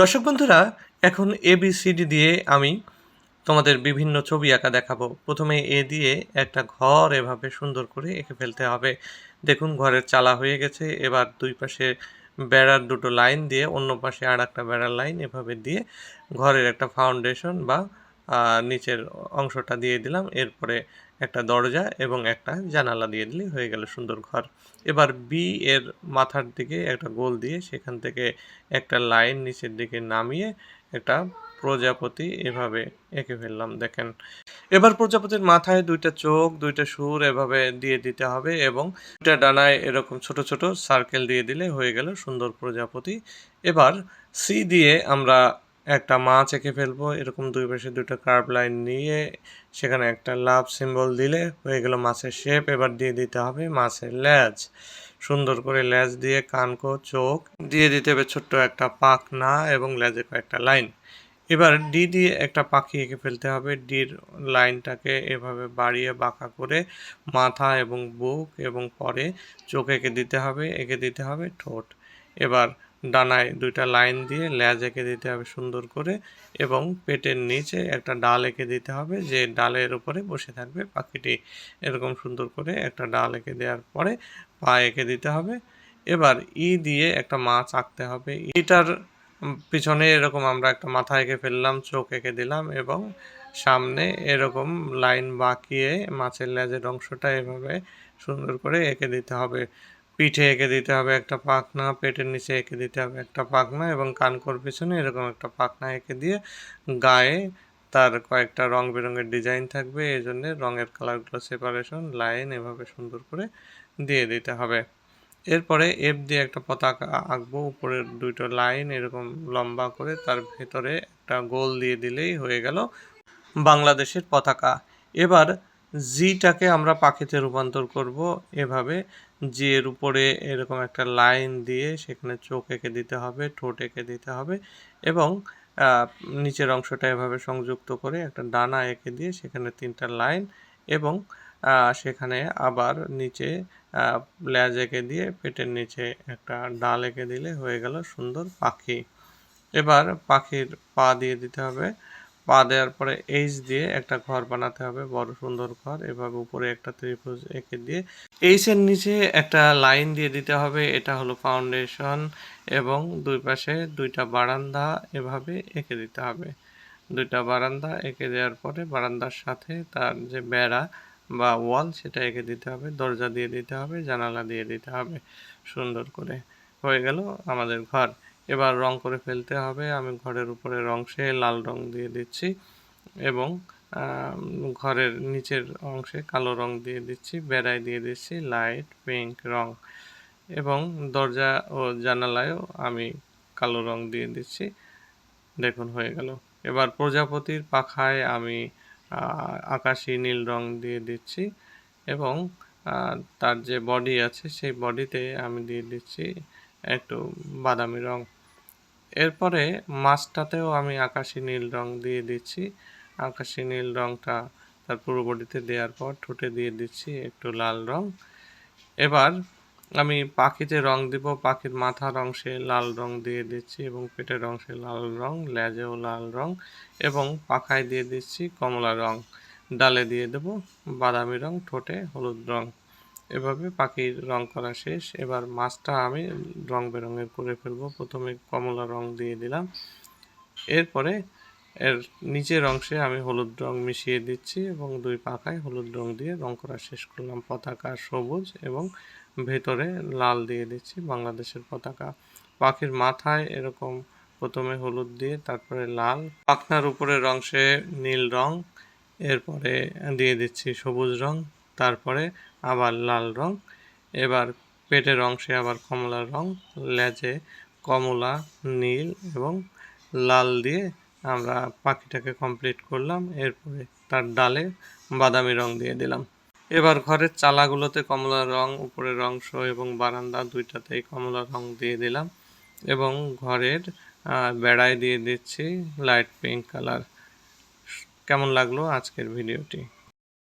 দর্শক বন্ধুরা, এখন এ বি সি ডি দিয়ে আমি তোমাদের বিভিন্ন ছবি আঁকা দেখাবো। প্রথমে এ দিয়ে একটা ঘর এভাবে সুন্দর করে এঁকে ফেলতে হবে। দেখুন, ঘরের চালা হয়ে গেছে। এবার দুই পাশে বেড়ার দুটো লাইন দিয়ে, অন্য পাশে আর একটা বেড়ার লাইন এভাবে দিয়ে ঘরের একটা ফাউন্ডেশন বা নিচের অংশটা দিয়ে দিলাম। এরপরে একটা দরজা এবং একটা জানালা দিয়ে দিলে হয়ে গেল সুন্দর ঘর। এবার বি এর মাথার দিকে একটা গোল দিয়ে সেখান থেকে একটা লাইন নিচের দিকে নামিয়ে একটা প্রজাপতি এভাবে এঁকে ফেললাম, দেখেন। এবার প্রজাপতির মাথায় দুইটা চোখ, দুইটা সুর এভাবে দিয়ে দিতে হবে এবং দুইটা ডানায় এরকম ছোট ছোট সার্কেল দিয়ে দিলে হয়ে গেল সুন্দর প্রজাপতি। এবার সি দিয়ে আমরা একটা মাছ এঁকে ফেলব, এরকম দুই পাশে দুটো কার্ভ লাইন নিয়ে সেখানে একটা লাভ সিম্বল দিলে হয়ে গেল মাছের শেপ এবার দিয়ে দিতে হবে মাছের লেজ। সুন্দর করে লেজ দিয়ে কানকো চোখ দিয়ে দিতে হবে ছোট্ট একটা পাখনা এবং লেজে কয়েকটা লাইন এবার ডি দিয়ে একটা পাখি এঁকে ফেলতে হবে। ডির লাইনটাকে এভাবে বাড়িয়ে বাঁকা করে মাথা এবং বুক এবং পরে চোখ এঁকে দিতে হবে, এঁকে দিতে হবে ঠোঁট। এবার ডানায় দুইটা লাইন দিয়ে লেজ এঁকে দিতে হবে সুন্দর করে এবং পেটের নিচে একটা ডাল এঁকে দিতে হবে যে ডালের উপরে বসে থাকবে পাখিটি। এরকম সুন্দর করে একটা ডাল এঁকে দেওয়ার পরে পা এঁকে দিতে হবে। এবার ই দিয়ে একটা মাছ আঁকতে হবে। ইটার পিছনে এরকম আমরা একটা মাথা এঁকে ফেললাম, চোখ এঁকে দিলাম এবং সামনে এরকম লাইন বাঁকিয়ে মাছের লেজের অংশটা এভাবে সুন্দর করে এঁকে দিতে হবে। পিঠে এঁকে দিতে হবে একটা পাখনা, পেটের নিচে এঁকে দিতে হবে একটা পাখনা এবং কানকোর পিছনে এরকম একটা পাখনা এঁকে দিয়ে গায়ে তার কয়েকটা রং বেরঙের ডিজাইন থাকবে। এই জন্যে রঙের কালারগুলো সেপারেশন লাইন এভাবে সুন্দর করে দিয়ে দিতে হবে। এরপরে এফ দিয়ে একটা পতাকা আঁকবো। উপরের দুইটো লাইন এরকম লম্বা করে তার ভেতরে একটা গোল দিয়ে দিলেই হয়ে গেল বাংলাদেশের পতাকা। এবার জিটাকে আমরা পাখিতে রূপান্তর করব এভাবে। জি এর উপরে এরকম একটা লাইন দিয়ে সেখানে চোখ এঁকে দিতে হবে, ঠোঁট এঁকে দিতে হবে এবং নিচের অংশটা এভাবে সংযুক্ত করে একটা ডানা এঁকে দিয়ে সেখানে তিনটা লাইন এবং সেখানে আবার নিচে লেজ এঁকে দিয়ে পেটের নিচে একটা ডাল এঁকে দিলে হয়ে গেল সুন্দর পাখি। এবার পাখির পা দিয়ে দিতে হবে। পা দেওয়ার পরে এইচ দিয়ে একটা ঘর বানাতে হবে, বড় সুন্দর ঘর। এভাবে উপরে একটা ত্রিভুজ এঁকে দিয়ে এইচ এর নিচে একটা লাইন দিয়ে দিতে হবে, এটা হলো ফাউন্ডেশন এবং দুই পাশে দুইটা বারান্দা এভাবে এঁকে দিতে হবে। দুইটা বারান্দা এঁকে দেওয়ার পরে বারান্দার সাথে তার যে বেড়া বা ওয়াল, সেটা এঁকে দিতে হবে, দরজা দিয়ে দিতে হবে, জানালা দিয়ে দিতে হবে। সুন্দর করে হয়ে গেল আমাদের ঘর। এবার রং করে ফেলতে হবে। আমি ঘরের উপরের অংশে লাল রং দিয়ে দিচ্ছি এবং ঘরের নিচের অংশে কালো রং দিয়ে দিচ্ছি, বেড়ায় দিয়ে দিচ্ছি, লাইট, পিঙ্ক রং এবং দরজা ও জানালায়ও আমি কালো রং দিয়ে দিচ্ছি। দেখুন, হয়ে গেল। এবার প্রজাপতির পাখায় আমি আকাশি নীল রং দিয়ে দিচ্ছি এবং তার যে বডি আছে সেই বডিতে আমি দিয়ে দিচ্ছি একটু বাদামি রং। এরপরে মাছটাতেও আমি আকাশি নীল রং দিয়ে দিচ্ছি। আকাশি নীল রংটা তার পুরো বডিতে দেওয়ার পর ঠোঁটে দিয়ে দিচ্ছি একটু লাল রং। এবার আমি পাখিতে রং দিব, পাখির মাথার অংশে লাল রং দিয়ে দিচ্ছি এবং পেটের অংশে লাল রং, লেজেও লাল রং এবং পাখায় দিয়ে দিচ্ছি কমলা রং। ডালে দিয়ে দেব বাদামি রং, ঠোঁটে হলুদ রং। এভাবে পাখির রং করা শেষ। এবার মাছটা আমি রং বেরঙের করে ফেলব। প্রথমে কমলা রং দিয়ে দিলাম। এরপরে এর নিচের অংশে আমি হলুদ রং মিশিয়ে দিচ্ছি এবং দুই পাখায় হলুদ রং দিয়ে রং করা শেষ করলাম। পতাকা সবুজ এবং ভেতরে লাল দিয়ে দিচ্ছি বাংলাদেশের পতাকা। পাখির মাথায় এরকম প্রথমে হলুদ দিয়ে, তারপরে লাল। পাখনার উপরের অংশে নীল রং, এরপরে দিয়ে দিচ্ছি সবুজ রং, তারপরে আবার লাল রং, এবার পেটের অংশে আবার কমলা রং, লেজে কমলা, নীল এবং লাল দিয়ে আমরা পাখিটাকে কমপ্লিট করলাম, এরপরে তার ডালে বাদামি রং দিয়ে দিলাম। এবার ঘরের চালাগুলোতে কমলা রং, উপরের অংশ এবং বারান্দা দুইটাতেই কমলা রং দিয়ে দিলাম এবং ঘরের বেড়ায় দিয়ে দিচ্ছি লাইট পিঙ্ক কালার কেমন লাগল আজকের ভিডিওটি?